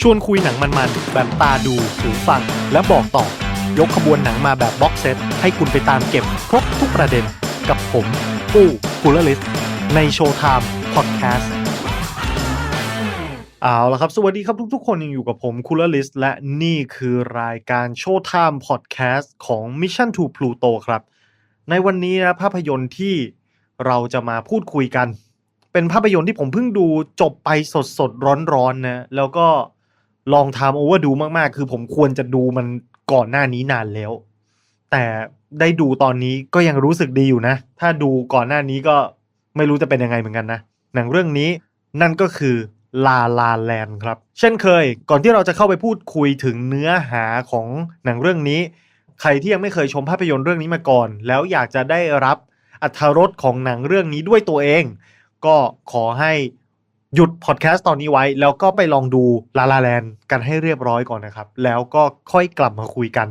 ชวนคุยหนังมันๆแบบตาดูหูฟัง และบอกต่อ ยกขบวนหนังมาแบบบ็อกเซตให้คุณไปตามเก็บครบทุกประเด็นกับผมปู้คูลลิสในโชว์ไทม์พอดแคสต์เอาละครับ สวัสดีครับทุกๆ คนยังอยู่กับผมคูลลิสและนี่คือรายการโชว์ไทม์พอดแคสต์ของ Mission to Pluto ครับ ในวันนี้นะภาพยนตร์ที่เราจะมาพูดคุยกัน เป็นภาพยนตร์ที่ผมเพิ่งดูจบไปสดสดร้อนร้อนๆนะแล้วก็ ลองทำโอเวอร์ดูมากๆ คือผมควรจะดูมันก่อนหน้านี้นานแล้ว แต่ได้ดูตอนนี้ก็ยังรู้สึกดีอยู่นะ ถ้าดูก่อนหน้านี้ก็ไม่รู้จะเป็นยังไงเหมือนกันนะ หนังเรื่องนี้นั่นก็คือลาลาแลนครับ เช่นเคย ก่อนที่เราจะเข้าไปพูดคุยถึงเนื้อหาของหนังเรื่องนี้ ใครที่ยังไม่เคยชมภาพยนตร์เรื่องนี้มาก่อน แล้วอยากจะได้รับอรรถรสของหนังเรื่องนี้ด้วยตัวเอง ก็ขอให้ หยุดพอดแคสต์ตอนนี้ไว้ แล้วก็ไปลองดูลาลาแลนกันให้เรียบร้อยก่อนนะครับ แล้วก็ค่อยกลับมาคุยกัน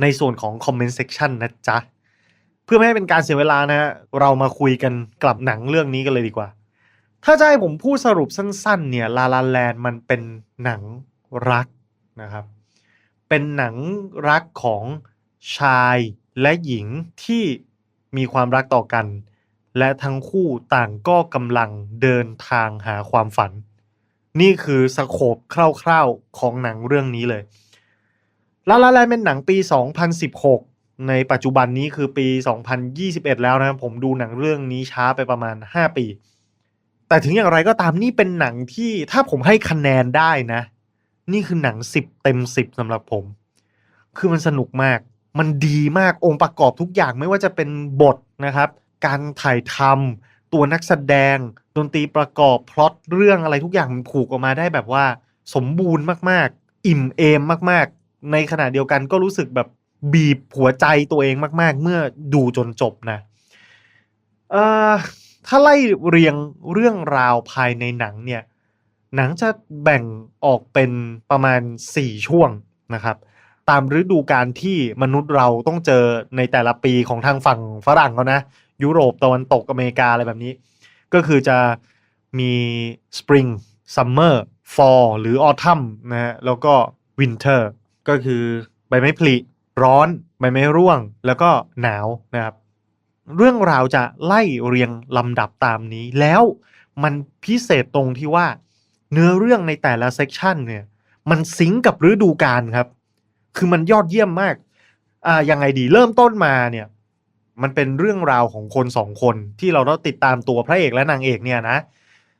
ในส่วนของคอมเมนต์เซ c ชันนะจ๊ะ เพื่อไม่ให้เป็นการเสียเวลานะฮะเรามาคุยกันกลับหนังเรื่องนี้กันเลยดีกว่า ถ้าจะให้ผมพูดสรุปสั้นๆ เนี่ยลาลาแลนมันเป็นหนังรักนะครับ เป็นหนังรักของชายและหญิงที่มีความรักต่อกัน และทั้งคู่ต่างก็กำลังเดินทางหาความฝัน นี่คือสโคปคร่าวๆของหนังเรื่องนี้เลยลาลาแลนเป็นหนังปี 2016 ในปัจจุบันนี้คือปี 2021 แล้วนะผมดูหนังเรื่องนี้ช้าไปประมาณ 5 ปี แต่ถึงอย่างไรก็ตามนี่เป็นหนังที่ถ้าผมให้คะแนนได้นะ นี่คือหนัง 10 เต็ม 10สำหรับผม คือมันสนุกมาก มันดีมากองค์ประกอบทุกอย่างไม่ว่าจะเป็นบทนะครับ การถ่ายทำตัวนักแสดง ดนตรีประกอบพล็อตเรื่องอะไรทุกอย่างมันผูกออกมาได้แบบว่า สมบูรณ์มากๆ อิ่มเอมมากๆ ในขณะเดียวกันก็รู้สึกแบบบีบหัวใจตัวเองมาก ๆ เมื่อดูจนจบนะเอ่อถ้าไล่เรียงเรื่องราวภายในหนังเนี่ย หนังจะแบ่งออกเป็นประมาณ 4 ช่วงนะครับ ตามฤดูกาลที่มนุษย์เราต้องเจอในแต่ละปีของทางฝั่งฝรั่งเขานะ ยุโรปตะวันตกอเมริกาอะไรแบบนี้ ก็คือจะมี Spring Summer Fall หรือ Autumn นะฮะแล้วก็ Winter ก็คือใบไม้ผลิร้อนใบไม้ร่วง แล้วก็หนาวนะครับ เรื่องราวจะไล่เรียงลำดับตามนี้ แล้วมันพิเศษตรงที่ว่า เนื้อเรื่องในแต่ละเซกชันเนี่ย มันซิงก์กับฤดูกาลครับ คือมันยอดเยี่ยมมาก อ่ายังไงดีเริ่มต้นมาเนี่ย มันเป็นเรื่องราวของคนสองคนที่เราต้องติดตามตัวพระเอกและนางเอกเนี่ยนะ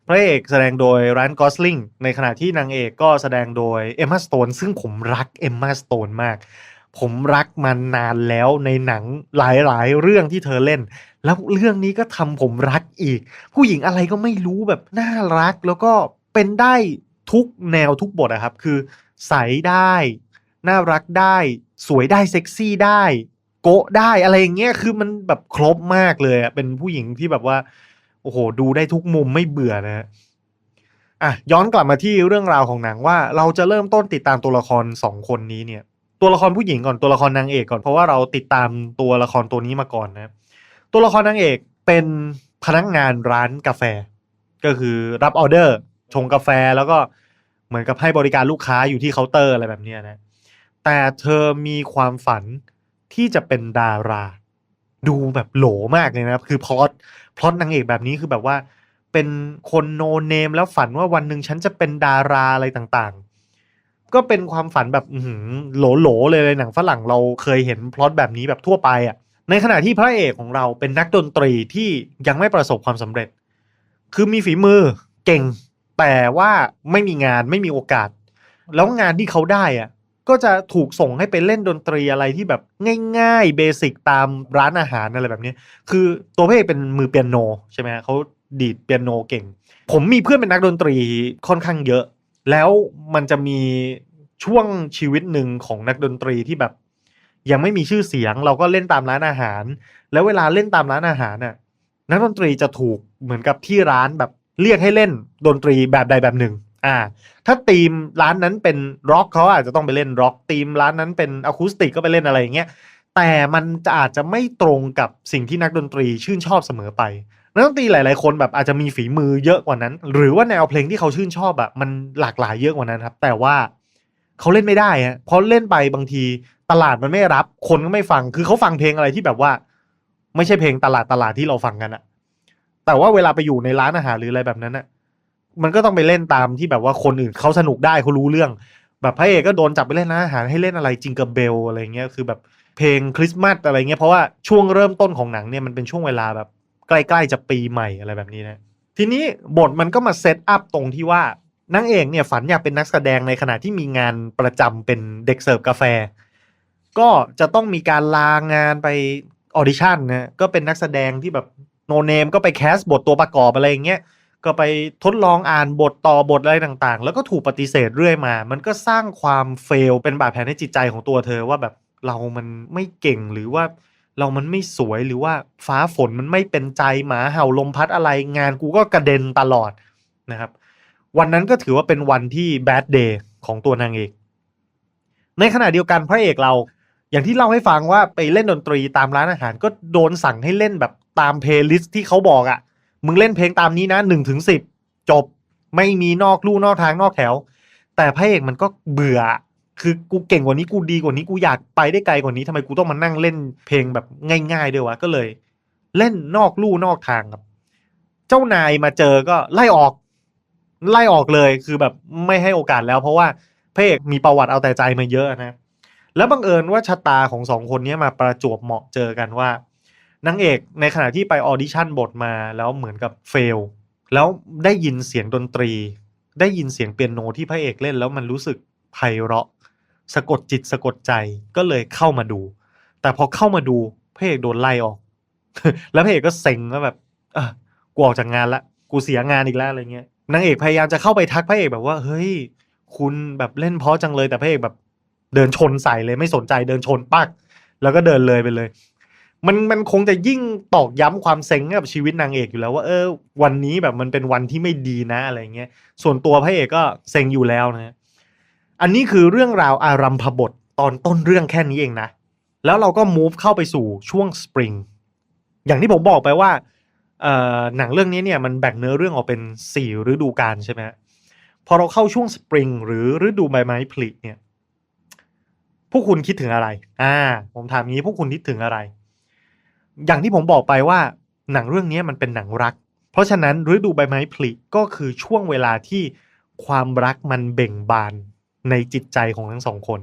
พระเอกแสดงโดยร a นกอสลิงในขณะที่นางเอกก็แสดงโดยเอมมาสโตนซึ่งผมรักเอมมาสโตนมาก ผมรักมันนานแล้วในหนังหลายๆ เรื่องที่เธอเล่น แล้วเรื่องนี้ก็ทำผมรักอีก ผู้หญิงอะไรก็ไม่รู้แบบน่ารักแล้วก็เป็นได้ทุกแนวทุกบทอะครับ คือใสได้ น่ารักได้ สวยได้เซ็กซี่ได้ โกะได้อะไรอย่างเงี้ยคือมันแบบครบมากเลยอะเป็นผู้หญิงที่แบบว่า โอ้โห ดูได้ทุกมุมไม่เบื่อนะฮะอะย้อนกลับมาที่เรื่องราวของหนังว่าเราจะเริ่มต้นติดตามตัวละครสองคนนี้เนี่ย ตัวละครผู้หญิงก่อนตัวละครนางเอกก่อนเพราะว่าเราติดตามตัวละครตัวนี้มาก่อนนะ ตัวละครนางเอกเป็นพนักงานร้านกาแฟ ก็คือรับออเดอร์ ชงกาแฟแล้วก็เหมือนกับให้บริการลูกค้าอยู่ที่เคาน์เตอร์อะไรแบบเนี้ยนะแต่เธอมีความฝัน ที่จะเป็นดารา ดูแบบโหลมากเลยนะครับ คือพล็อตพล็อตนางเอกแบบนี้คือแบบว่า เป็นคนโนเนมแล้วฝันว่าวันหนึ่งฉันจะเป็นดาราอะไรต่างๆ ก็เป็นความฝันแบบหือโหลเลยหนังฝรั่งเราเคยเห็นพล็อตแบบนี้แบบทั่วไปอะในขณะที่พระเอกของเราเป็นนักดนตรีที่ยังไม่ประสบความสำเร็จ คือมีฝีมือเก่ง แต่ว่าไม่มีงานไม่มีโอกาส แล้วงานที่เขาได้อะ ก็จะถูกส่งให้ไปเล่นดนตรีอะไรที่แบบง่ายๆเบสิกตามร้านอาหารอะไรแบบนี้ คือตัวพระเอกเป็นมือเปียโนใช่ไหมเขาดีดเปียโนเก่ง ผมมีเพื่อนเป็นนักดนตรีค่อนข้างเยอะ แล้วมันจะมีช่วงชีวิตหนึ่งของนักดนตรีที่แบบ ยังไม่มีชื่อเสียง เราก็เล่นตามร้านอาหาร แล้วเวลาเล่นตามร้านอาหารน่ะนักดนตรีจะถูกเหมือนกับที่ร้านแบบเรียกให้เล่นดนตรีแบบใดแบบหนึ่ง อ่า ถ้าทีมร้านนั้นเป็นร็อกเขาอาจจะต้องไปเล่นร็อกทีมร้านนั้นเป็นอะคูสติกก็ไปเล่นอะไรอย่างเงี้ยแต่มันจะอาจจะไม่ตรงกับสิ่งที่นักดนตรีชื่นชอบเสมอไปนักดนตรีหลาย ๆ คนแบบอาจจะมีฝีมือเยอะกว่านั้น หรือว่าแนวเพลงที่เขาชื่นชอบอะมันหลากหลายเยอะกว่านั้นครับ แต่ว่าเขาเล่นไม่ได้ฮะเพราะเล่นไปบางทีตลาดมันไม่รับ คนก็ไม่ฟังคือเขาฟังเพลงอะไรที่แบบว่า ไม่ใช่เพลงตลาดตลาดที่เราฟังกันอะแต่ว่าเวลาไปอยู่ในร้านอาหารหรืออะไรแบบนั้นอะ มันก็ต้องไปเล่นตามที่แบบว่าคนอื่นเขาสนุกได้เขารู้เรื่อง แบบพระเอกก็โดนจับไปเล่นร้านอาหารให้เล่นอะไรจิงเกอร์เบลอะไรเงี้ยคือแบบเพลงคริสต์มาสอะไรเงี้ยเพราะว่าช่วงเริ่มต้นของหนังเนี่ยมันเป็นช่วงเวลาแบบใกล้ๆจะปีใหม่อะไรแบบนี้นะทีนี้บทมันก็มาเซตอัพตรงที่ว่านางเอกเนี่ยฝันอยากเป็นนักแสดงในขณะที่มีงานประจำเป็นเด็กเสิร์ฟกาแฟ ก็จะต้องมีการลางานไปออดิชั่นนะก็เป็นนักแสดงที่แบบโนเนมก็ไปแคสบทตัวประกอบอะไรอย่างเงี้ย ก็ไปทดลองอ่านบทต่อบทอะไรต่างๆ แล้วก็ถูกปฏิเสธเรื่อยมา มันก็สร้างความเฟลเป็นบาดแผลในจิตใจของตัวเธอว่าแบบเรามันไม่เก่งหรือว่าเรามันไม่สวยหรือว่าฟ้าฝนมันไม่เป็นใจหมาเห่าลมพัดอะไรงานกูก็กระเด็นตลอดนะครับ วันนั้นก็ถือว่าเป็นวันที่แบดเดย์ของตัวนางเอก ในขณะเดียวกันพระเอกเราอย่างที่เล่าให้ฟังว่าไปเล่นดนตรีตามร้านอาหารก็โดนสั่งให้เล่นแบบตามเพลย์ลิสต์ที่เขาบอกอะ่ะ มึงเล่นเพลงตามนี้นะหนึ่งถึงสิบจบไม่มีนอกลู่นอกทางนอกแถว แต่พระเอกมันก็เบื่อ คือกูเก่งกว่านี้กูดีกว่านี้กูอยากไปได้ไกลกว่านี้ทำไมกูต้องมานั่งเล่นเพลงแบบง่ายๆด้วยวะก็เลย เล่นนอกลู่นอกทางครับ เจ้านายมาเจอก็ไล่ออก ไล่ออกเลยคือแบบไม่ให้โอกาสแล้ว เพราะว่าพระเอกมีประวัติเอาแต่ใจมาเยอะนะแล้วบังเอิญว่าชะตาของสองคนนี้มาประจวบเหมาะเจอกันว่า นางเอกในขณะที่ไปออดิชั่นบทมาแล้วเหมือนกับเฟล แล้วได้ยินเสียงดนตรี ได้ยินเสียงเปียโนที่พระเอกเล่นแล้วมันรู้สึกไพเราะ สะกดจิตสะกดใจก็เลยเข้ามาดู แต่พอเข้ามาดูพระเอกโดนไล่ออก แล้วพระเอกก็เซ็งว่าแบบอะกูออกจากงานละกูเสียงานอีกแล้วอะไรเงี้ยนางเอกพยายามจะเข้าไปทักพระเอกแบบว่าเฮ้ย คุณแบบเล่นเพราะจังเลยแต่พระเอกแบบ เดินชนใส่เลยไม่สนใจเดินชนปักแล้วก็เดินเลยไปเลย มันมันคงจะยิ่งตอกย้ำความเซ็งกับชีวิตนางเอกอยู่แล้วว่าเออวันนี้แบบมันเป็นวันที่ไม่ดีนะอะไรเงี้ยส่วนตัวพระเอกก็เซ็งอยู่แล้วนะอันนี้คือเรื่องราวอารัมพบทตอนต้นเรื่องแค่นี้เองนะแล้วเราก็ move เข้าไปสู่ช่วงสปริงอย่างที่ผมบอกไปว่าเออหนังเรื่องนี้เนี่ยมันแบ่งเนื้อเรื่องออกเป็นสี่ฤดูกาลใช่ไหมพอเราเข้าช่วงสปริงหรือฤดูใบไม้ผลิเนี่ยพวกคุณคิดถึงอะไร อ่า ผมถามงี้พวกคุณคิดถึงอะไร อย่างที่ผมบอกไปว่าหนังเรื่องนี้มันเป็นหนังรัก เพราะฉะนั้นฤดูใบไม้ผลิก็คือช่วงเวลาที่ความรักมันเบ่งบานในจิตใจของทั้งสองคน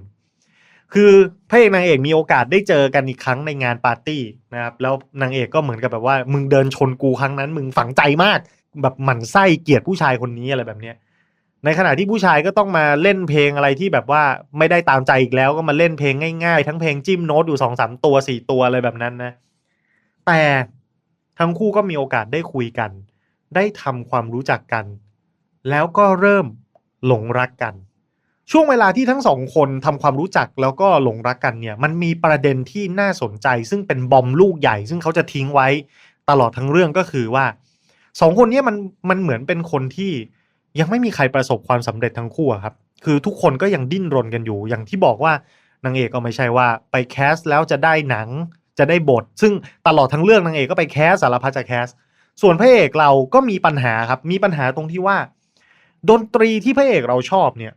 คือพระเอกนางเอกมีโอกาสได้เจอกันอีกครั้งในงานปาร์ตี้นะครับแล้วนางเอกก็เหมือนกับแบบว่า มึงเดินชนกูครั้งนั้น มึงฝังใจมาก แบบหมั่นไส้เกลียดผู้ชายคนนี้อะไรแบบเนี้ยในขณะที่ผู้ชายก็ต้องมาเล่นเพลงอะไรที่แบบว่าไม่ได้ตามใจอีกแล้วก็มาเล่นเพลงง่ายๆ ทั้งเพลงจิ้มโน้ตอยู่สองสามตัวสี่ตัวอะไรแบบนั้นนะ แต่ทั้งคู่ก็มีโอกาสได้คุยกัน ได้ทำความรู้จักกัน แล้วก็เริ่มหลงรักกัน ช่วงเวลาที่ทั้งสองคนทำความรู้จักแล้วก็หลงรักกันเนี่ย มันมีประเด็นที่น่าสนใจ ซึ่งเป็นบอมลูกใหญ่ ซึ่งเขาจะทิ้งไว้ตลอดทั้งเรื่องก็คือว่าสองคนนี้มันมันเหมือนเป็นคนที่ยังไม่มีใครประสบความสำเร็จทั้งคู่ครับ คือทุกคนก็ยังดิ้นรนกันอยู่ อย่างที่บอกว่านางเอกก็ไม่ใช่ว่าไปแคสแล้วจะได้หนัง จะได้บท ซึ่งตลอดทั้งเรื่องนางเอกก็ไปแคสสารพัดจะแคส ส่วนพระเอกเราก็มีปัญหาครับ มีปัญหาตรงที่ว่า ดนตรีที่พระเอกเราชอบเนี่ย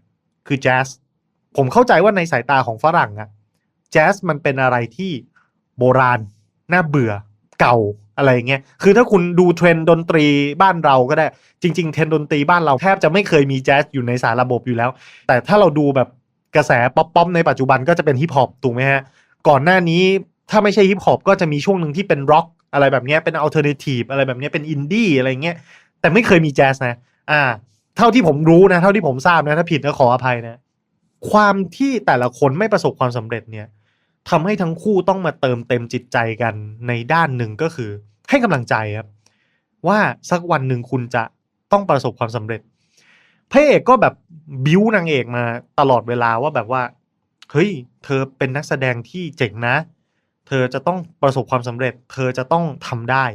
คือแจ๊สผมเข้าใจว่าในสายตาของฝรั่งอะแจ๊สมันเป็นอะไรที่โบราณ น่าเบื่อเก่าอะไรเงี้ย คือถ้าคุณดูเทรนดนตรีบ้านเราก็ได้ จริง ๆ เทรนด์ดนตรีบ้านเราแทบจะไม่เคยมีแจ๊สอยู่ในสารระบบอยู่แล้ว แต่ถ้าเราดูแบบกระแสป๊อปๆในปัจจุบันก็จะเป็นฮิปฮอปถูกไหมฮะ ก่อนหน้านี้ ถ้าไม่ใช่ฮิปฮอปก็จะมีช่วงหนึ่งที่เป็นร็อกอะไรแบบนี้เป็นอัลเทอร์เนทีฟอะไรแบบนี้เป็นอินดี้อะไรเงี้ยแต่ไม่เคยมีแจ๊สนะ อ่า เท่าที่ผมรู้นะ เท่าที่ผมทราบนะ ถ้าผิดก็ขออภัยนะ ความที่แต่ละคนไม่ประสบความสำเร็จเนี่ยทำให้ทั้งคู่ต้องมาเติมเต็มจิตใจกันในด้านหนึ่งก็คือ ให้กำลังใจครับ ว่าสักวันหนึ่งคุณจะต้องประสบความสำเร็จพระเอกก็แบบบิ้วนางเอกมาตลอดเวลาว่าแบบว่า เฮ้ย เธอเป็นนักแสดงที่เจ๋งนะ เธอจะต้องประสบความสำเร็จ เธอจะต้องทำได้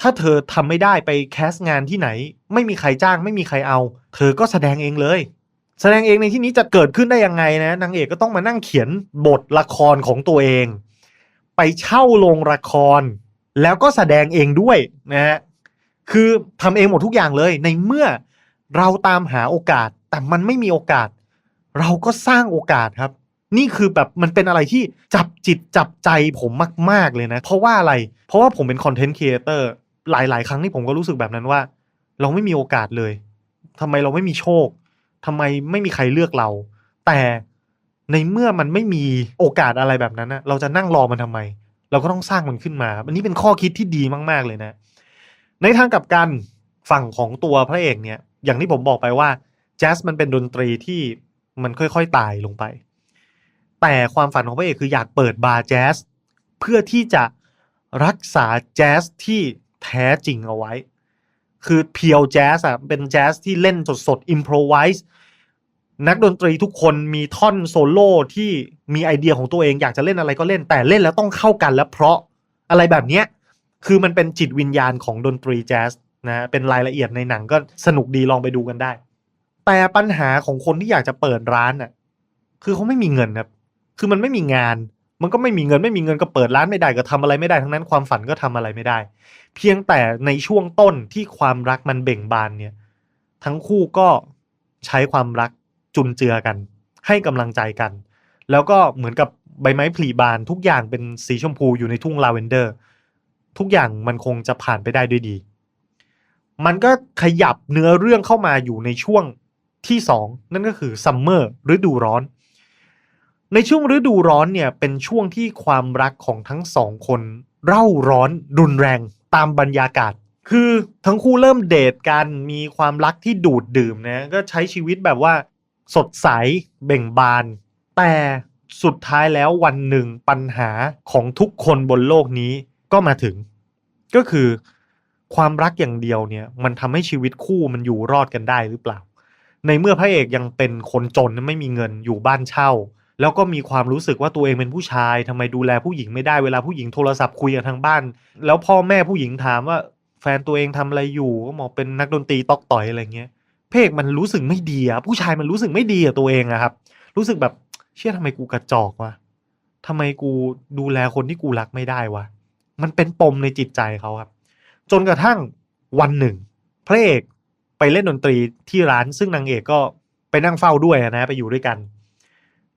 ถ้าเธอทำไม่ได้ไปแคสงานที่ไหน ไม่มีใครจ้างไม่มีใครเอา เธอก็แสดงเองเลย แสดงเองในที่นี้จะเกิดขึ้นได้ยังไงนะนางเอกก็ต้องมานั่งเขียนบทละครของตัวเอง ไปเช่าโรงละคร แล้วก็แสดงเองด้วยนะฮะคือทำเองหมดทุกอย่างเลย ในเมื่อเราตามหาโอกาส แต่มันไม่มีโอกาส เราก็สร้างโอกาสครับ นี่คือแบบมันเป็นอะไรที่จับจิตจับใจผมมาก ๆเลยนะ เพราะว่าอะไร เพราะว่าผมเป็นคอนเทนต์ครีเอเตอร์หลาย ๆ ครั้งที่ผมก็รู้สึกแบบนั้นว่า เราไม่มีโอกาสเลยทำไมเราไม่มีโชคทำไมไม่มีใครเลือกเรา แต่ในเมื่อมันไม่มีโอกาสอะไรแบบนั้นนะเราจะนั่งรอมันทำไม เราก็ต้องสร้างมันขึ้นมาอันนี้เป็นข้อคิดที่ดีมาก ๆ เลยนะ ในทางกลับกันฝั่งของตัวพระเอกเนี่ย อย่างที่ผมบอกไปว่าแจ๊สมันเป็นดนตรีที่มันค่อย ๆ ตายลงไป แต่ความฝันของพระเอกคืออยากเปิดบาร์แจ๊สเพื่อที่จะรักษาแจ๊สที่แท้จริงเอาไว้ คือเพียวแจ๊สอะเป็นแจ๊สที่เล่นสดๆอิมพรไวส์นักดนตรีทุกคนมีท่อนโซโล่ที่มีไอเดียของตัวเองอยากจะเล่นอะไรก็เล่นแต่เล่นแล้วต้องเข้ากันและเพราะอะไรแบบเนี้ยคือมันเป็นจิตวิญญาณของดนตรีแจ๊สนะเป็นรายละเอียดในหนังก็สนุกดีลองไปดูกันได้ แต่ปัญหาของคนที่อยากจะเปิดร้านน่ะคือเขาไม่มีเงินครับ คือมันไม่มีงาน มันก็ไม่มีเงินไม่มีเงินก็เปิดร้านไม่ได้ก็ทำอะไรไม่ได้ทั้งนั้นความฝันก็ทำอะไรไม่ได้ เพียงแต่ในช่วงต้นที่ความรักมันเบ่งบานเนี่ย ทั้งคู่ก็ใช้ความรักจุนเจือกัน ให้กำลังใจกัน แล้วก็เหมือนกับใบไม้ผลิบานทุกอย่างเป็นสีชมพูอยู่ในทุ่งลาเวนเดอร์ ทุกอย่างมันคงจะผ่านไปได้ด้วยดี มันก็ขยับเนื้อเรื่องเข้ามาอยู่ในช่วงที่สองนั่นก็คือซัมเมอร์ฤดูร้อน ในช่วงฤดูร้อนเนี่ยเป็นช่วงที่ความรักของทั้งสองคน เร่าร้อนรุนแรงตามบรรยากาศ คือทั้งคู่เริ่มเดทกันมีความรักที่ดูดดื่มนะก็ใช้ชีวิตแบบว่า สดใสเบ่งบาน แต่สุดท้ายแล้ววันหนึ่งปัญหาของทุกคนบนโลกนี้ก็มาถึง ก็คือความรักอย่างเดียวเนี่ยมันทำให้ชีวิตคู่มันอยู่รอดกันได้หรือเปล่า ในเมื่อพระเอกยังเป็นคนจนไม่มีเงินอยู่บ้านเช่า แล้วก็มีความรู้สึกว่าตัวเองเป็นผู้ชายทำไมดูแลผู้หญิงไม่ได้เวลาผู้หญิงโทรศัพท์คุยกับทางบ้าน แล้วพ่อแม่ผู้หญิงถามว่า แฟนตัวเองทำอะไรอยู่ก็บอกเป็นนักดนตรีตอกต่อยอะไรเงี้ยพระเอกมันรู้สึกไม่ดีอะผู้ชายมันรู้สึกไม่ดีกับตัวเองอะครับ รู้สึกแบบเชื่อทำไมกูกระจอกวะทำไมกูดูแลคนที่กูรักไม่ได้วะมันเป็นปมในจิตใจเขาครับ จนกระทั่งวันหนึ่ง พระเอกไปเล่นดนตรีที่ร้านซึ่งนางเอกก็ไปนั่งเฝ้าด้วยนะไปอยู่ด้วยกัน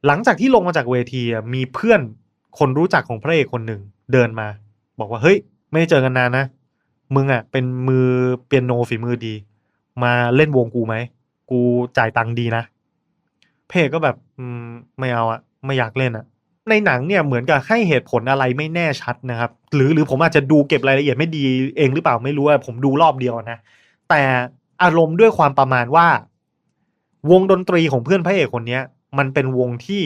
หลังจากที่ลงมาจากเวทีมีเพื่อนคนรู้จักของพระเอกคนหนึ่งเดินมา บอกว่าเฮ้ย ไม่ได้เจอกันนานนะ มึงอะ เป็นมือเปียโนฝีมือดี มาเล่นวงกูไหม กูจ่ายตังค์ดีนะเอกก็แบบไม่เอาอะไม่อยากเล่นอะในหนังเนี่ยเหมือนกับให้เหตุผลอะไรไม่แน่ชัดนะครับ หรือหรือผมอาจจะดูเก็บรายละเอียดไม่ดีเองหรือเปล่าไม่รู้ว่าผมดูรอบเดียวนะ แต่อารมณ์ด้วยความประมาณว่า วงดนตรีของเพื่อนพระเอกคนเนี้ย มันเป็นวงที่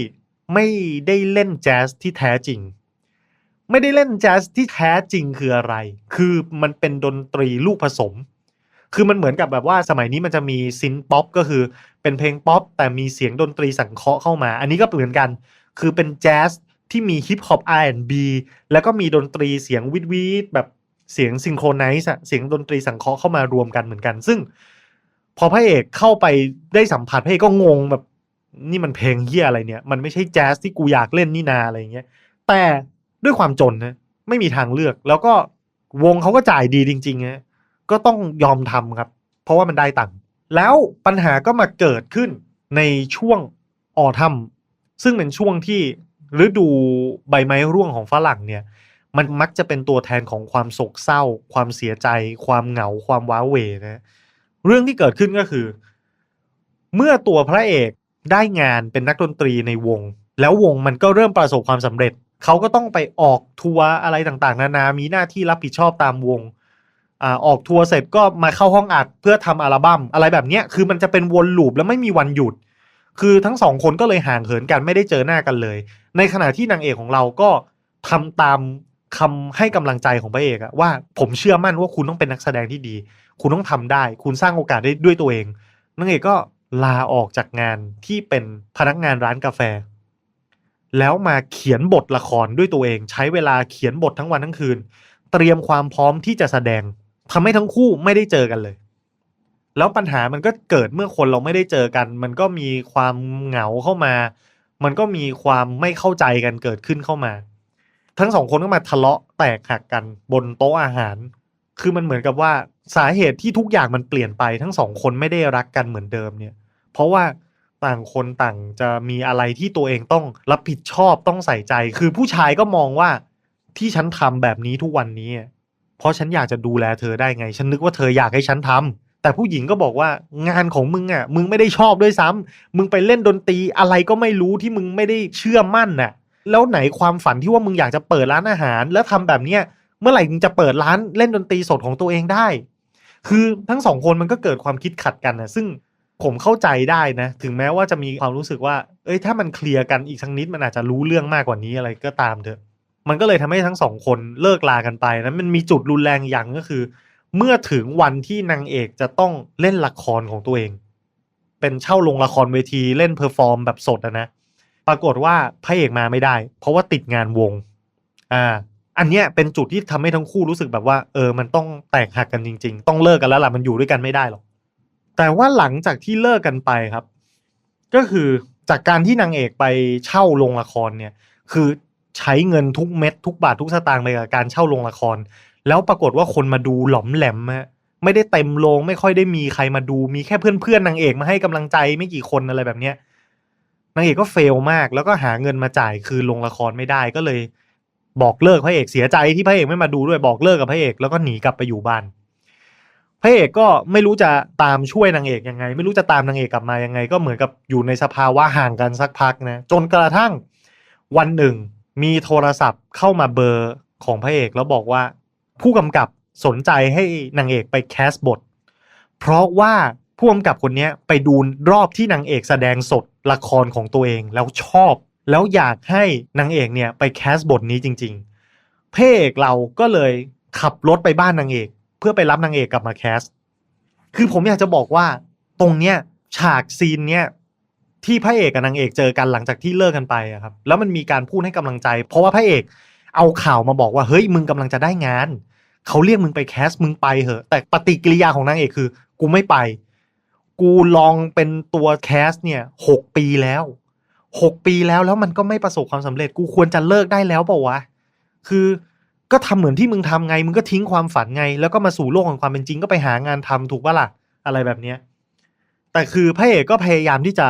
ไม่ได้เล่นแจ๊สที่แท้จริง ไม่ได้เล่นแจ๊สที่แท้จริงคืออะไร คือมันเป็นดนตรีลูกผสม คือมันเหมือนกับแบบว่าสมัยนี้มันจะมีซินป๊อปก็คือเป็นเพลงป๊อปแต่มีเสียงดนตรีสังเคราะห์เข้ามา อันนี้ก็เหมือนกัน คือเป็นแจ๊สที่มีฮิปฮอป R&B แล้วก็มีดนตรีเสียงวิดวิดแบบเสียงซิงโครไนซ์เสียงดนตรีสังเคราะห์เข้ามารวมกันเหมือนกัน ซึ่ง พอพระเอกเข้าไปได้สัมผัสพระเอกก็งงแบบ นี่มันเพลงเฮียอะไรเนี่ย มันไม่ใช่แจ๊สที่กูอยากเล่นนี่นาอะไรอย่างเงี้ย แต่ด้วยความจนนะไม่มีทางเลือก แล้วก็วงเขาก็จ่ายดีจริงๆนะก็ต้องยอมทำครับ เพราะว่ามันได้ตังค์แล้วปัญหาก็มาเกิดขึ้นในช่วงออทัมซึ่งเป็นช่วงที่ฤดูใบไม้ร่วงของฝรั่งเนี่ย มันมักจะเป็นตัวแทนของความโศกเศร้า ความเสียใจ ความเหงา ความว้าเหวนะ เรื่องที่เกิดขึ้นก็คือ เมื่อตัวพระเอก ได้งานเป็นนักดนตรีในวง แล้ววงมันก็เริ่มประสบความสำเร็จ เขาก็ต้องไปออกทัวร์อะไรต่างๆ นานามีหน้าที่รับผิดชอบตามวงอออกทัวร์เสร็จก็มาเข้าห้องอัดเพื่อทำอัลบั้มอะไรแบบเนี้ยคือมันจะเป็นวนลูปแล้วไม่มีวันหยุด คือทั้งสองคนก็เลยห่างเหินกันไม่ได้เจอหน้ากันเลย ในขณะที่นางเอกของเราก็ทำตามคำให้กำลังใจของพระเอกอะว่าผมเชื่อมั่นว่าคุณต้องเป็นนักแสดงที่ดี คุณต้องทำได้ คุณสร้างโอกาสได้ด้วยตัวเองนางเอกก็ ลาออกจากงานที่เป็นพนักงานร้านกาแฟ แล้วมาเขียนบทละครด้วยตัวเอง ใช้เวลาเขียนบททั้งวันทั้งคืน เตรียมความพร้อมที่จะแสดงทำให้ทั้งคู่ไม่ได้เจอกันเลย แล้วปัญหามันก็เกิดเมื่อคนเราไม่ได้เจอกัน มันก็มีความเหงาเข้ามา มันก็มีความไม่เข้าใจกันเกิดขึ้นเข้ามา ทั้งสองคนก็มาทะเลาะแตกหักกันบนโต๊ะอาหาร คือมันเหมือนกับว่าสาเหตุที่ทุกอย่างมันเปลี่ยนไปทั้งสองคนไม่ได้รักกันเหมือนเดิมเนี่ย เพราะว่าต่างคนต่างจะมีอะไรที่ตัวเองต้องรับผิดชอบต้องใส่ใจ คือผู้ชายก็มองว่าที่ฉันทำแบบนี้ทุกวันนี้ เพราะฉันอยากจะดูแลเธอได้ไง ฉันนึกว่าเธออยากให้ฉันทำแต่ผู้หญิงก็บอกว่างานของมึงอะ มึงไม่ได้ชอบด้วยซ้ำมึงไปเล่นดนตรีอะไรก็ไม่รู้ที่มึงไม่ได้เชื่อมั่นน่ะ แล้วไหนความฝันที่ว่ามึงอยากจะเปิดร้านอาหาร แล้วทำแบบเนี้ยเมื่อไหร่มึงจะเปิดร้านเล่นดนตรีสดของตัวเองได้ คือทั้งสองคนมันก็เกิดความคิดขัดกันนะซึ่ง ผมเข้าใจได้นะ ถึงแม้ว่าจะมีความรู้สึกว่า เอ้ยถ้ามันเคลียร์กันอีกสักนิดมันอาจจะรู้เรื่องมากกว่านี้อะไรก็ตามเถอะ มันก็เลยทำให้ทั้งสองคนเลิกลากันไปนะมันมีจุดรุนแรงอย่างก็คือ เมื่อถึงวันที่นางเอกจะต้องเล่นละครของตัวเอง เป็นเช่าลงละครเวทีเล่นเพอร์ฟอร์มแบบสดอะนะ ปรากฏว่าพระเอกมาไม่ได้ เพราะว่าติดงานวง อ่า อันเนี้ยเป็นจุดที่ทำให้ทั้งคู่รู้สึกแบบว่า เออ มันต้องแตกหักกันจริง ๆ ต้องเลิกกันแล้วล่ะมันอยู่ด้วยกันไม่ได้หรอก แต่ว่าหลังจากที่เลิกกันไปครับ ก็คือจากการที่นางเอกไปเช่าโรงละครเนี่ย คือใช้เงินทุกเม็ดทุกบาททุกสตางค์ไปกับการเช่าโรงละคร แล้วปรากฏว่าคนมาดูหลอมแหลมฮะไม่ได้เต็มโรงไม่ค่อยได้มีใครมาดูมีแค่เพื่อนๆนางเอกมาให้กำลังใจไม่กี่คนอะไรแบบเนี้ยนางเอกก็เฟลมากแล้วก็หาเงินมาจ่ายคืนลงละครไม่ได้ก็เลย บอกเลิกพระเอกเสียใจที่พระเอกไม่มาดูด้วยบอกเลิกกับพระเอกแล้วก็หนีกลับไปอยู่บ้าน พระเอกก็ไม่รู้จะตามช่วยนางเอกยังไง ไม่รู้จะตามนางเอกกลับมายังไง ก็เหมือนกับอยู่ในสภาวะห่างกันสักพักนะจนกระทั่งวันหนึ่ง มีโทรศัพท์เข้ามาเบอร์ของพระเอกแล้วบอกว่า ผู้กำกับสนใจให้นางเอกไปแคสบท เพราะว่าผู้กำกับคนนี้ไปดูรอบที่นางเอกแสดงสดละครของตัวเองแล้วชอบ แล้วอยากให้นางเอกเนี่ยไปแคสบทนี้จริง ๆ พระเอกเราก็เลยขับรถไปบ้านนางเอก พื่อไปรับนางเอกกลับมาแคส คือผมอยากจะบอกว่าตรงเนี้ยฉากซีนเนี้ยที่พระเอกกับนางเอกเจอกันหลังจากที่เลิกกันไปอะครับ แล้วมันมีการพูดให้กำลังใจ เพราะว่าพระเอกเอาข่าวมาบอกว่าเฮ้ยมึงกำลังจะได้งาน เขาเรียกมึงไปแคสมึงไปเหอะ แต่ปฏิกิริยาของนางเอกคือ กูไม่ไป กูลองเป็นตัวแคสเนี่ยหกปีแล้วหกปีแล้วแล้วมันก็ไม่ประสบความสำเร็จกูควรจะเลิกได้แล้วเปล่าวะคือ ก็ทำเหมือนที่มึงทำไง มึงก็ทิ้งความฝันไง แล้วก็มาสู่โลกของความเป็นจริงก็ไปหางานทำถูกปะล่ะ อะไรแบบเนี้ย แต่คือพระเอกก็พยายามที่จะ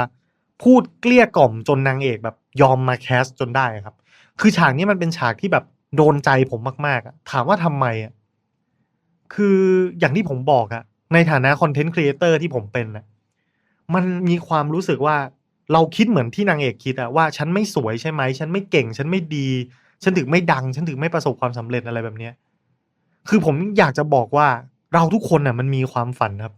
พูดเกลี้ยกล่อมจนนางเอกแบบยอมมาแคสจนได้ครับ คือฉากนี้มันเป็นฉากที่แบบโดนใจผมมากๆ ถามว่าทำไมอะ คืออย่างที่ผมบอกอะในฐานะคอนเทนต์ครีเอเตอร์ที่ผมเป็นนะมันมีความรู้สึกว่าเราคิดเหมือนที่นางเอกคิดอะว่าฉันไม่สวยใช่ไหม ฉันไม่เก่ง ฉันไม่ดี ฉันถึงไม่ดัง ฉันถึงไม่ประสบความสำเร็จอะไรแบบเนี้ยคือผมอยากจะบอกว่าเราทุกคนน่ะมันมีความฝันครับ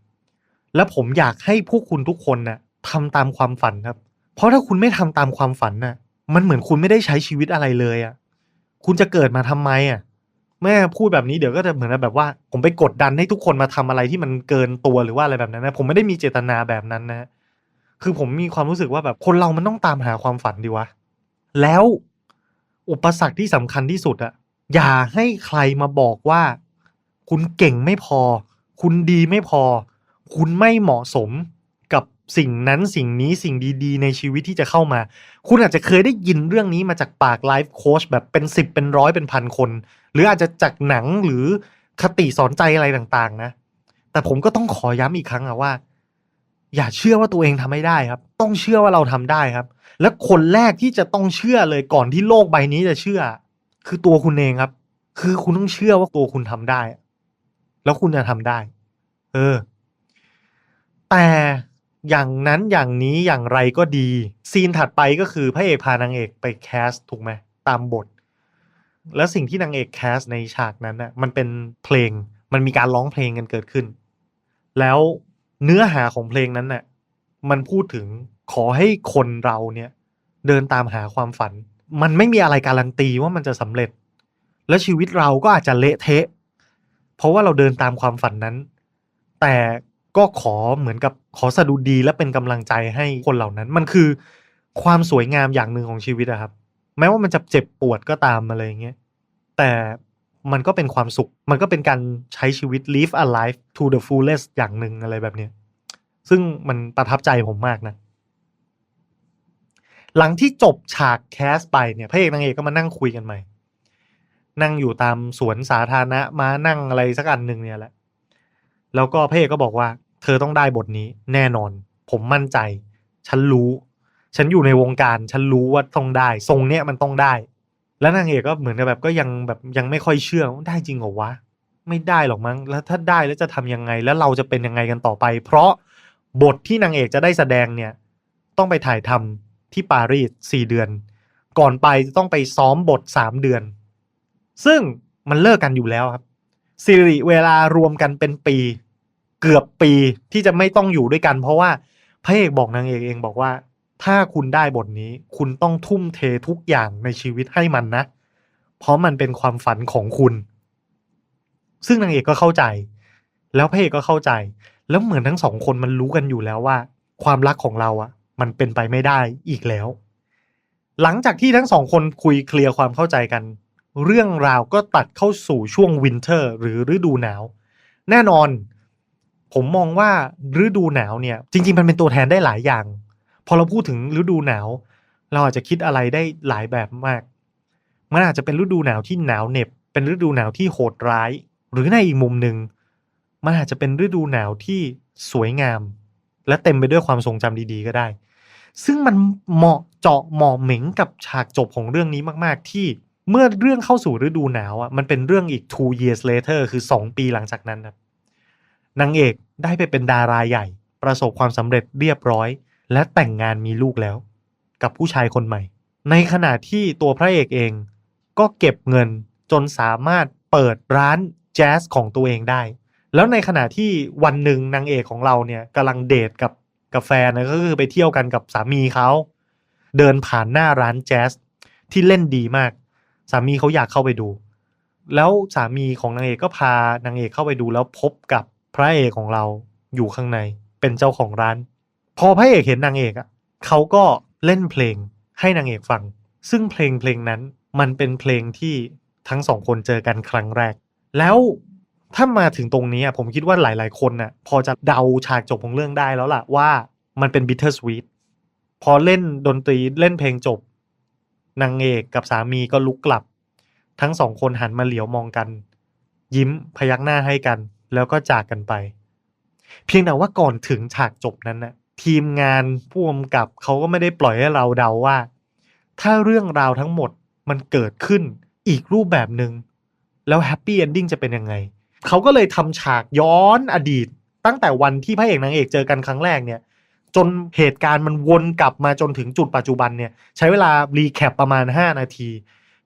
และผมอยากให้พวกคุณทุกคนน่ะทำตามความฝันครับ เพราะถ้าคุณไม่ทำตามความฝันน่ะ มันเหมือนคุณไม่ได้ใช้ชีวิตอะไรเลยอะ คุณจะเกิดมาทำไมอะ แม่พูดแบบนี้เดี๋ยวก็จะเหมือนแบบว่า ผมไปกดดันให้ทุกคนมาทำอะไรที่มันเกินตัวหรือว่าอะไรแบบนั้นนะ ผมไม่ได้มีเจตนาแบบนั้นนะ คือผมมีความรู้สึกว่าแบบคนเรามันต้องตามหาความฝันดีวะ แล้ว อุปสรรคที่สำคัญที่สุดอะอย่าให้ใครมาบอกว่า คุณเก่งไม่พอ คุณดีไม่พอ คุณไม่เหมาะสมกับสิ่งนั้นสิ่งนี้สิ่งดีๆ ในชีวิตที่จะเข้ามา คุณอาจจะเคยได้ยินเรื่องนี้มาจากปากไลฟ์โค้ชแบบเป็นสิบเป็นร้อยเป็นพันคน หรืออาจจะจากหนังหรือคติสอนใจอะไรต่างๆ นะ แต่ผมก็ต้องขอย้ำอีกครั้งอะว่า อย่าเชื่อว่าตัวเองทำไม่ได้ครับ ต้องเชื่อว่าเราทำได้ครับ และคนแรกที่จะต้องเชื่อเลยก่อนที่โลกใบนี้จะเชื่อ คือตัวคุณเองครับ คือคุณต้องเชื่อว่าตัวคุณทำได้ แล้วคุณจะทำได้ เออ แต่อย่างนั้นอย่างนี้อย่างไรก็ดี ซีนถัดไปก็คือพระเอกพานางเอกไปแคสถูกไหมตามบท แล้วสิ่งที่นางเอกแคสในฉากนั้นน่ะมันเป็นเพลงมันมีการร้องเพลงกันเกิดขึ้น แล้ว เนื้อหาของเพลงนั้นน่ะ มันพูดถึงขอให้คนเราเนี่ย เดินตามหาความฝัน มันไม่มีอะไรการันตีว่ามันจะสำเร็จ และชีวิตเราก็อาจจะเละเทะ เพราะว่าเราเดินตามความฝันนั้น แต่ก็ขอเหมือนกับขอสะดุดีและเป็นกำลังใจให้คนเหล่านั้น มันคือความสวยงามอย่างหนึ่งของชีวิตอะครับ แม้ว่ามันจะเจ็บปวดก็ตามอะไรเงี้ยแต่ มันก็เป็นความสุข มันก็เป็นการใช้ชีวิต live a life to the fullest อย่างหนึ่งอะไรแบบเนี้ยซึ่งมันประทับใจผมมากนะ หลังที่จบฉากแคสไปเนี่ยพระเอกนางเอกก็มานั่งคุยกันใหม่ นั่งอยู่ตามสวนสาธารณะมานั่งอะไรสักอันหนึ่งเนี่ยแหละ แล้วก็พระเอกก็บอกว่า เธอต้องได้บทนี้แน่นอน ผมมั่นใจ ฉันรู้ ฉันอยู่ในวงการ ฉันรู้ว่าต้องได้ ทรงเนี้ยมันต้องได้ แล้วนางเอกก็เหมือนกับแบบก็ยังแบบยังไม่ค่อยเชื่อว่าได้จริงเหรอวะ ไม่ได้หรอกมั้งแล้วถ้าได้แล้วจะทำยังไง แล้วเราจะเป็นยังไงกันต่อไป เพราะบทที่นางเอกจะได้แสดงเนี่ย ต้องไปถ่ายทำที่ปารีสสี่เดือน ก่อนไปจะต้องไปซ้อมบทสามเดือน ซึ่งมันเลิกกันอยู่แล้วครับสิริเวลารวมกันเป็นปี เกือบปีที่จะไม่ต้องอยู่ด้วยกัน เพราะว่าพระเอกบอกนางเอกเองบอกว่า ถ้าคุณได้บทนี้ คุณต้องทุ่มเททุกอย่างในชีวิตให้มันนะ เพราะมันเป็นความฝันของคุณ ซึ่งนางเอกก็เข้าใจ แล้วพระเอกก็เข้าใจ แล้วเหมือนทั้งสองคนมันรู้กันอยู่แล้วว่า ความรักของเราอะมันเป็นไปไม่ได้อีกแล้ว หลังจากที่ทั้งสองคนคุยเคลียร์ความเข้าใจกัน เรื่องราวก็ตัดเข้าสู่ช่วงวินเทอร์หรือฤดูหนาว แน่นอน ผมมองว่าฤดูหนาวเนี่ย จริง ๆ มันเป็นตัวแทนได้หลายอย่าง พอเราพูดถึงฤดูหนาว เราอาจจะคิดอะไรได้หลายแบบมาก มันอาจจะเป็นฤดูหนาวที่หนาวเหน็บ เป็นฤดูหนาวที่โหดร้าย หรือในอีกมุมหนึ่งมันอาจจะเป็นฤดูหนาวที่สวยงาม และเต็มไปด้วยความทรงจำดีๆ ก็ได้ ซึ่งมันเหมาะเจาะเหมาะเหม็งกับฉากจบของเรื่องนี้มากๆ ที่เมื่อเรื่องเข้าสู่ฤดูหนาวอะมันเป็นเรื่องอีก two years later คือ 2 ปีหลังจากนั้นครับนางเอกได้ไปเป็นดาราใหญ่ ประสบความสำเร็จเรียบร้อย และแต่งงานมีลูกแล้ว กับผู้ชายคนใหม่ ในขณะที่ตัวพระเอกเอง ก็เก็บเงินจนสามารถเปิดร้านแจ๊สของตัวเองได้ แล้วในขณะที่วันหนึ่งนางเอกของเราเนี่ยกำลังเดทกับกับแฟนนะก็คือไปเที่ยวกันกับสามีเขาเดินผ่านหน้าร้านแจ๊สที่เล่นดีมาก สามีเขาอยากเข้าไปดู แล้วสามีของนางเอกก็พานางเอกเข้าไปดูแล้วพบกับพระเอกของเราอยู่ข้างในเป็นเจ้าของร้าน พอพระเอกเห็นนางเอกอะเขาก็เล่นเพลงให้นางเอกฟัง ซึ่งเพลงเพลงนั้นมันเป็นเพลงที่ทั้งสองคนเจอกันครั้งแรก แล้วถ้ามาถึงตรงนี้อะผมคิดว่าหลาย ๆ คนน่ะพอจะเดาฉากจบของเรื่องได้แล้วล่ะว่ามันเป็น bitter sweet พอเล่นดนตรีเล่นเพลงจบนางเอกกับสามีก็ลุกกลับ ทั้งสองคนหันมาเหลียวมองกัน ยิ้มพยักหน้าให้กัน แล้วก็จากกันไป เพียงแต่ว่าก่อนถึงฉากจบนั้นนะ ทีมงานผู้กำกับเขาก็ไม่ได้ปล่อยให้เราเดาว่า ถ้าเรื่องราวทั้งหมดมันเกิดขึ้นอีกรูปแบบหนึ่งแล้วแฮปปี้เอนดิ้งจะเป็นยังไง เขาก็เลยทำฉากย้อนอดีต ตั้งแต่วันที่พระเอกนางเอกเจอกันครั้งแรกเนี่ย จนเหตุการณ์มันวนกลับมาจนถึงจุดปัจจุบันเนี่ย ใช้เวลารีแคปประมาณ 5 นาที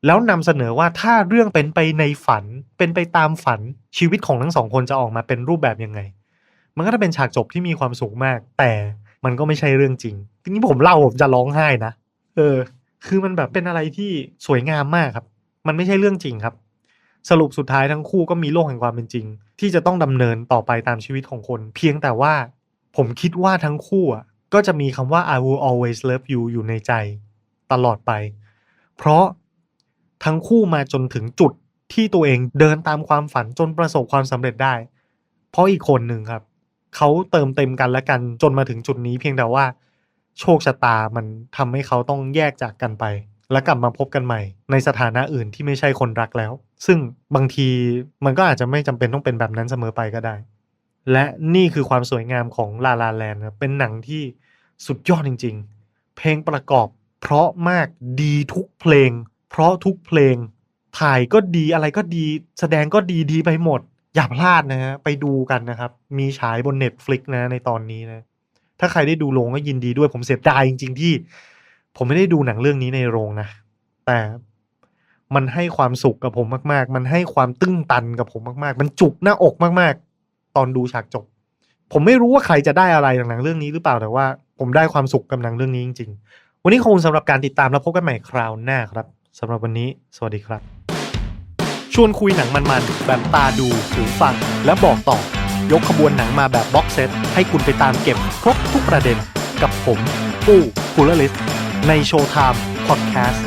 แล้วนำเสนอว่าถ้าเรื่องเป็นไปในฝันเป็นไปตามฝันชีวิตของทั้งสองคนจะออกมาเป็นรูปแบบยังไง มันก็จะเป็นฉากจบที่มีความสุขมาก แต่มันก็ไม่ใช่เรื่องจริง ทีนี้ผมเล่าผมจะร้องไห้นะ เออ คือมันแบบเป็นอะไรที่สวยงามมากครับ มันไม่ใช่เรื่องจริงครับ สรุปสุดท้ายทั้งคู่ก็มีโลกแห่งความเป็นจริง ที่จะต้องดำเนินต่อไปตามชีวิตของคน เพียงแต่ว่าผมคิดว่าทั้งคู่อะก็จะมีคำว่า I will always love you อยู่ในใจตลอดไป เพราะทั้งคู่มาจนถึงจุดที่ตัวเองเดินตามความฝันจนประสบความสำเร็จได้ เพราะอีกคนหนึ่งครับ เขาเติมเต็มกันและกันจนมาถึงจุดนี้เพียงแต่ว่า โชคชะตามันทำให้เขาต้องแยกจากกันไป และกลับมาพบกันใหม่ ในสถานะอื่นที่ไม่ใช่คนรักแล้ว ซึ่งบางทีมันก็อาจจะไม่จำเป็นต้องเป็นแบบนั้นเสมอไปก็ได้ และนี่คือความสวยงามของลาลาแลนด์เป็นหนังที่สุดยอดจริง ๆ เพลงประกอบ เพราะมากดีทุกเพลง เพราะทุกเพลงถ่ายก็ดีอะไรก็ดี แสดงก็ดีดีไปหมด อย่าพลาดนะฮะไปดูกันนะครับ มีฉายบน Netflix นะ ในตอนนี้นะ ถ้าใครได้ดูโรงก็ยินดีด้วยผมเสียดายจริง ๆ ที่ ผมไม่ได้ดูหนังเรื่องนี้ในโรงนะ แต่มันให้ความสุขกับผมมาก ๆ มันให้ความตื้นตันกับผมมาก ๆ มันจุกหน้าอกมาก ๆ ตอนดูฉากจบ ผมไม่รู้ว่าใครจะได้อะไรจากหนังเรื่องนี้หรือเปล่าแต่ว่า ผมได้ความสุขกับหนังเรื่องนี้จริง ๆ วันนี้ขอบคุณสำหรับการติดตามแล้วพบกันใหม่คราวหน้าครับสำหรับวันนี้ สวัสดีครับ ชวนคุยหนังมันๆแบบตาดูหูฟัง และบอกต่อ ยกขบวนหนังมาแบบบ็อกเซต ให้คุณไปตามเก็บครบทุกประเด็น กับผม ปู้คูลลิสในโชว์ไทม์พอดแคสต์